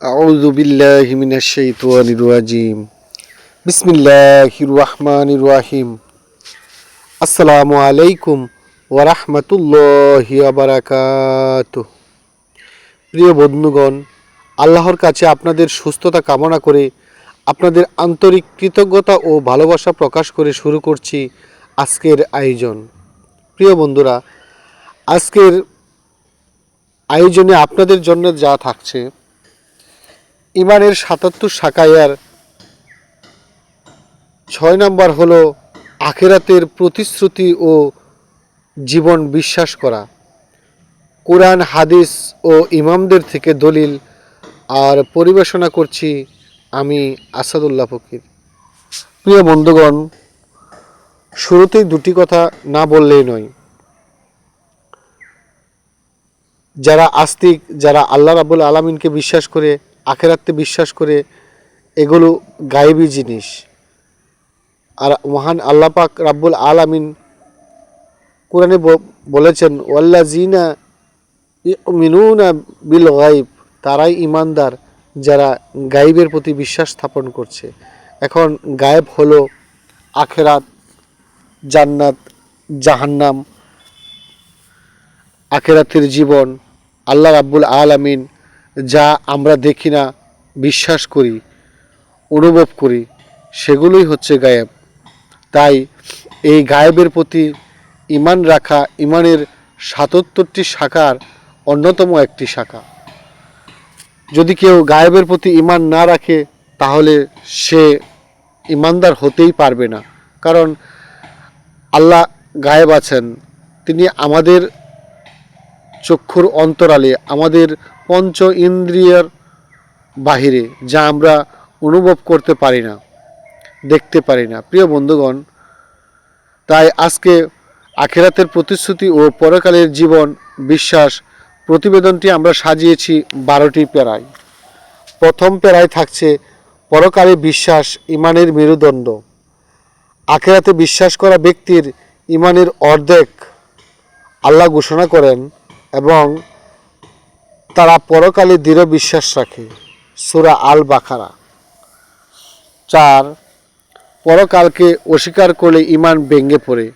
أعوذ بالله من الشيطان الرجيم بسم الله الرحمن الرحيم আসসালামু আলাইকুম ওরহমতুল্লাহি আবরাকাত প্রিয় বন্ধুগণ আল্লাহর কাছে আপনাদের সুস্থতা কামনা করে আপনাদের আন্তরিক কৃতজ্ঞতা ও ভালোবাসা প্রকাশ করে শুরু করছি আজকের আয়োজন প্রিয় বন্ধুরা আজকের আয়োজনে আপনাদের জন্য যা থাকছে ইমানের সাতাত্তর শাকায়ার ছয় নম্বর হলো আখেরাতের প্রতিশ্রুতি ও জীবন বিশ্বাস করা। কোরআন, হাদিস ও ইমামদের থেকে দলিল আর পরিবেশনা করছি আমি আসাদুল্লাহ ফকির। প্রিয় বন্ধুগণ, শুরুতেই দুটি কথা না বললেই নয়। যারা আস্তিক, যারা আল্লাহ রাবুল আলমিনকে বিশ্বাস করে আখেরাতে বিশ্বাস করে এগুলো গায়েবী জিনিস। আর মহান আল্লাহ পাক রাব্বুল আলামিন কোরআনে বলেছেন ওয়াল্লা জিনা মিনুনা বিল গাইব তারাই ইমানদার যারা গাইবের প্রতি বিশ্বাস স্থাপন করছে। এখন গায়েব হলো আখেরাত, জান্নাত, জাহান্নাম, আখেরাতের জীবন। আল্লাহ রাব্বুল আলামিন যা আমরা দেখি না, বিশ্বাস করি, অনুভব করি, সেগুলোই হচ্ছে গায়েব। তাই এই গায়েবের প্রতি ইমান রাখা ইমানের সাতাত্তরটি শাখার অন্যতম একটি শাখা। যদি কেউ গায়েবের প্রতি ইমান না রাখে, তাহলে সে ইমানদার হতেই পারবে না। কারণ আল্লাহ গায়েব আছেন। তিনি আমাদের চক্ষুর অন্তরালে, আমাদের পঞ্চ ইন্দ্রিয়ের বাহিরে, যা আমরা অনুভব করতে পারি না, দেখতে পারি না। প্রিয় বন্ধুগণ, তাই আজকে আখেরাতের প্রতিশ্রুতি ও পরকালের জীবন বিশ্বাস প্রতিবেদনটি আমরা সাজিয়েছি বারোটি প্যারায়। প্রথম প্যারায় থাকছে পরকালে বিশ্বাস, ইমানের মেরুদণ্ড। আখেরাতে বিশ্বাস করা ব্যক্তির ইমানের অর্ধেক আল্লাহ ঘোষণা করেন এবং তারা পরকালে দৃঢ় বিশ্বাস রাখে। সুরা আল বাখারা চার, পরকালকে অস্বীকার করলে ইমান ভেঙে পড়ে।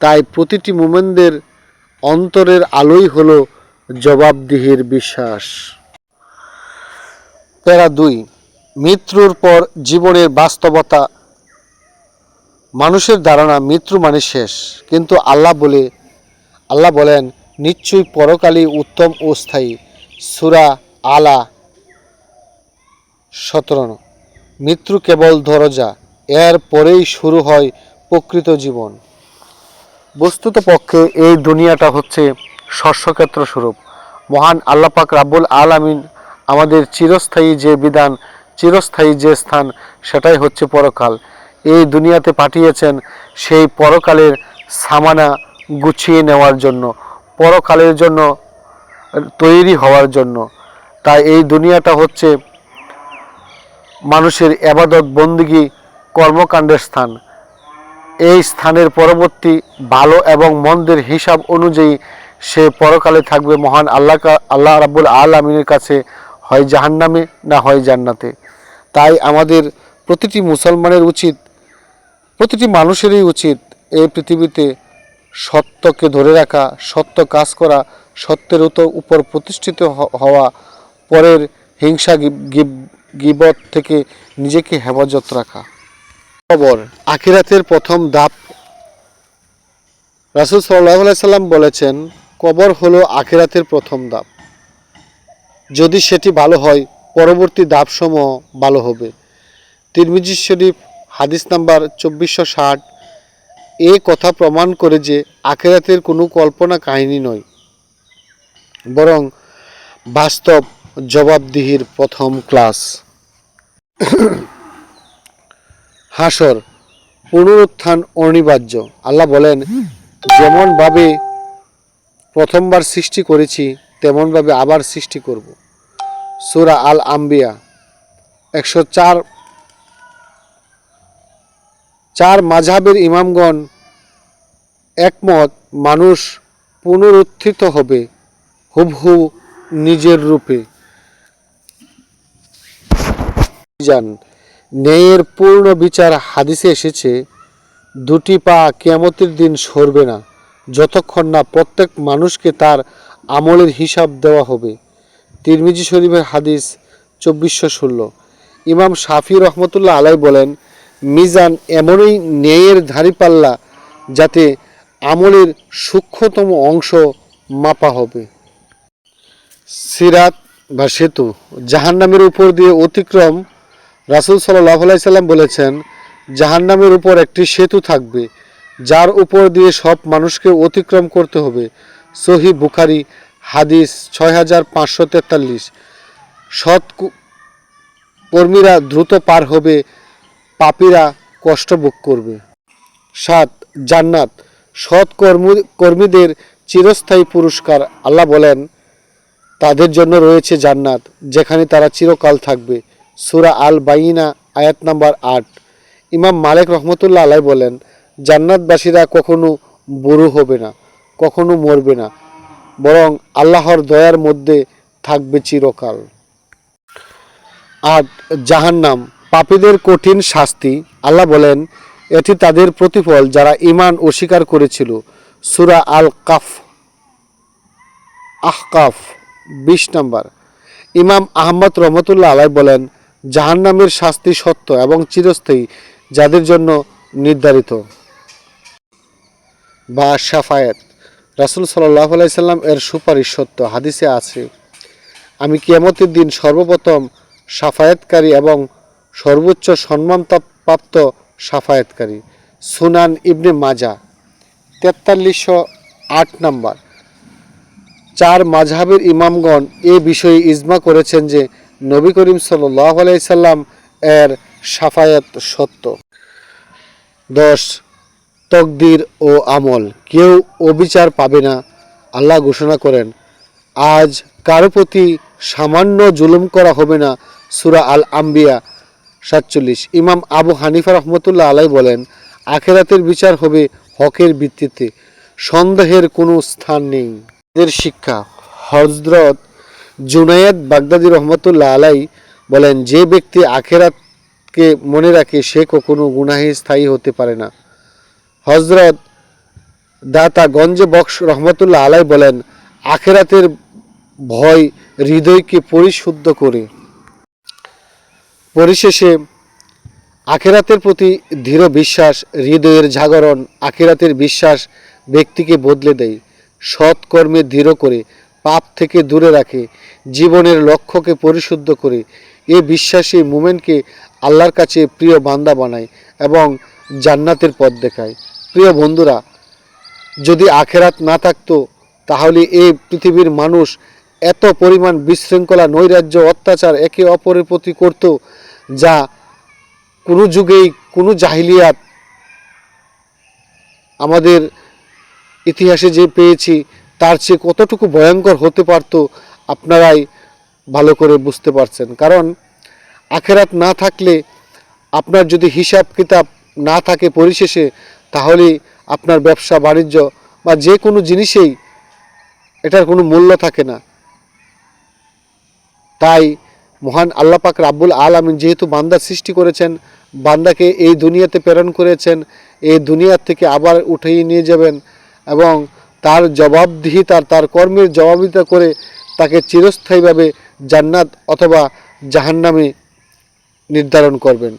তাই প্রতিটি মোমেনদের অন্তরের আলোই হল জবাবদিহির বিশ্বাস। প্যারা দুই, মৃত্যুর পর জীবনের বাস্তবতা। মানুষের ধারণা মৃত্যু মানে শেষ, কিন্তু আল্লাহ বলে আল্লাহ বলেন, নিশ্চয়ই পরকালই উত্তম ও স্থায়ী। সুরা আলা সতেরো মৃত্যু কেবল দরজা, এর পরেই শুরু হয় প্রকৃত জীবন। বস্তুত পক্ষে এই দুনিয়াটা হচ্ছে শস্যক্ষেত্র স্বরূপ। মহান আল্লাপাক রাব্বুল আলামিন আমাদের চিরস্থায়ী যে বিধান, চিরস্থায়ী যে স্থান, সেটাই হচ্ছে পরকাল। এই দুনিয়াতে পাঠিয়েছেন সেই পরকালের সামানা গুছিয়ে নেওয়ার জন্য, পরকালের জন্য তৈরি হওয়ার জন্য। তাই এই দুনিয়াটা হচ্ছে মানুষের এবাদত বন্দিগি কর্মকাণ্ডের স্থান। এই স্থানের পরবর্তী ভালো এবং মন্দের হিসাব অনুযায়ী সে পরকালে থাকবে মহান আল্লাহ আল্লাহ রাব্বুল আলমিনের কাছে, হয় জাহান্নামে না হয় জান্নাতে। তাই আমাদের প্রতিটি মুসলমানের উচিত, প্রতিটি মানুষেরই উচিত এই পৃথিবীতে সত্যকে ধরে রাখা, সত্য কাজ করা সত্যের উপর প্রতিষ্ঠিত হওয়া পরের হিংসা গিবত থেকে নিজেকে হেফাজত রাখা। খবর, আখিরাতের প্রথম দাপ রাসুল সাল্লাম বলেছেন, কবর হলো আখিরাতের প্রথম দাপ যদি সেটি ভালো হয়, পরবর্তী দাপসমূহ ভালো হবে। তিরমিজি শরীফ, হাদিস নাম্বার চব্বিশশো ষাট। এ কথা প্রমাণ করে যে আখেরাতের কোনো কল্পনা কাহিনী নয়। বরং বাস্তব জবাবদিহির প্রথম ক্লাস। হাসর, পুনরুত্থান অনিবার্য। আল্লাহ বলেন, যেমনভাবে প্রথমবার সৃষ্টি করেছি, তেমনভাবে আবার সৃষ্টি করব। সুরা আল আম্বিয়া একশো চার চার মাঝাবের ইমামগণ একমত, মানুষ পুনরুত্থিত হবে। হুবহু নিজের রূপে। মিজান ন্যায়ের পূর্ণ বিচার হাদিসে এসেছে, দুটি পা কিয়ামতের দিন সরবে না, যতক্ষণ না প্রত্যেক মানুষকে তার আমলের হিসাব দেওয়া হবে। তিরমিজি শরীফের হাদিস চব্বিশশো ষোলো। ইমাম শাফি রহমতুল্লাহ আলাই বলেন, মিজান এমনই ন্যায়ের ধারিপাল্লা যাতে আমলের সূক্ষ্মতম অংশ মাপা হবে। সিরাত বা সেতু, জাহান্নামের উপর দিয়ে অতিক্রম রাসুল সাল্লাহ সাল্লাম বলেছেন, জাহান্নামের উপর একটি সেতু থাকবে, যার উপর দিয়ে সব মানুষকে অতিক্রম করতে হবে। সহি বুখারি, হাদিস ছয় হাজার পাঁচশো তেতাল্লিশ। সৎ কর্মীরা দ্রুত পার হবে, পাপীরা কষ্ট ভোগ করবে। সাত, জান্নাত। সৎ কর্ম, কর্মীদের চিরস্থায়ী পুরস্কার, আল্লাহ বলেন তাদের জন্য রয়েছে জান্নাত, যেখানে তারা চিরকাল থাকবে। সুরা আল বাইনা আয়াত নাম্বার আট। ইমাম মালিক রহমতুল্লাহ আলাই বলেন, জান্নাতবাসীরা কখনো বুড়ো হবে না, কখনো মরবে না, বরং আল্লাহর দয়ার মধ্যে থাকবে চিরকাল। আট, জাহান্নাম, পাপীদের কঠিন শাস্তি। আল্লাহ বলেন, এটি তাদের প্রতিফল যারা ইমান অস্বীকার করেছিল। সুরা আল কাফ আহকাফ। বিশ নম্বর। ইমাম আহমদ রহমতুল্লাহ আলাই বলেন, জাহান্নামের শাস্তি সত্য এবং চিরস্থায়ী, যাদের জন্য নির্ধারিত। বা সাফায়াত রাসুল সাল্লাহ আলাইসাল্লাম এর সুপারিশ সত্য। হাদিসে আছে, আমি কিয়ামতের দিন সর্বপ্রথম সাফায়াতকারী এবং সর্বোচ্চ সম্মানপ্রাপ্ত সাফায়াতকারী সুনান ইবনে মাজা, তেতাল্লিশশো আট নম্বর। চার মাঝহাবের ইমামগণ এ বিষয়ে ইজমা করেছেন যে নবী করিম আলাইসাল্লাম এর সাফায়াত সত্য। দশ, তকদির ও আমল। কেউ অবিচার পাবে না, আল্লাহ ঘোষণা করেন। আজ কারও প্রতি সামান্য জুলুম করা হবে না, সুরা আল আম্বিয়া সাতচল্লিশ। ইমাম আবু হানিফা রহমতুল্লাহ আলাই বলেন, আখেরাতের বিচার হবে হকের ভিত্তিতে। সন্দেহের কোনো স্থান নেই। এদের শিক্ষা। হজরত জুনায়েদ বাগদাদি রহমতুল্লাহ আলাই বলেন, যে ব্যক্তি আখেরাতকে মনে রাখে, সে কখনো গুনাহে স্থায়ী হতে পারে না। হজরত দাতা গঞ্জে বক্স রহমতুল্লাহ আলাই বলেন, আখেরাতের ভয় হৃদয়কে পরিশুদ্ধ করে। পরিশেষে, আখেরাতের প্রতি দৃঢ় বিশ্বাস, হৃদয়ের জাগরণ, আখেরাতের বিশ্বাস ব্যক্তিকে বদলে দেয়। সৎ কর্মে দৃঢ় করে, পাপ থেকে দূরে রাখে, জীবনের লক্ষ্যকে পরিশুদ্ধ করে। এ বিশ্বাসী মুমেন্টকে আল্লাহর কাছে প্রিয় বান্দা বানায় এবং জান্নাতের পথ দেখায়। প্রিয় বন্ধুরা, যদি আখেরাত না থাকতো, তাহলে এই পৃথিবীর মানুষ এত পরিমাণ বিশৃঙ্খলা, নৈরাজ্য, অত্যাচার একে অপরের প্রতি করত, যা কোনো যুগেই কোনো জাহিলিয়াত আমাদের ইতিহাসে যে পেয়েছি, তার চেয়ে কতটুকু ভয়ঙ্কর হতে পারত, আপনারাই ভালো করে বুঝতে পারছেন। কারণ, আখেরাত না থাকলে, আপনার যদি হিসাব কিতাব না থাকে পরিশেষে, তাহলে আপনার ব্যবসা, বাণিজ্য বা যে কোনো জিনিসেই এটার কোনো মূল্য থাকে না। তাই মহান আল্লাহ পাক রাব্বুল আলামিন যেহেতু বান্দা সৃষ্টি করেছেন, বান্দাকে এই দুনিয়াতে প্রেরণ করেছেন, এই দুনিয়ার থেকে আবার উঠিয়ে নিয়ে যাবেন এবং তার জবাবদিহিতার তার কর্মের জবাবিতা করে তাকে চিরস্থায়ীভাবে জান্নাত অথবা জাহান্নামে নির্ধারণ করবেন।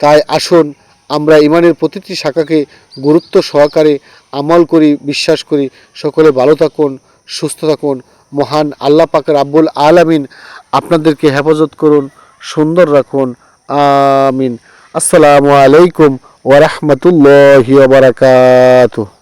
তাই আসুন, আমরা ইমানের প্রতিটি শাখাকে গুরুত্ব সহকারে আমল করি, বিশ্বাস করি। সকলে ভালো থাকুন, সুস্থ থাকুন। মহান আল্লাহ পাকের আব্বুল আলামিন আপনাদেরকে হেফাজত করুন, সুন্দর রাখুন। আমিন। আসসালামু আলাইকুম ওরহমতুল্লাহি বারাকাতুহ।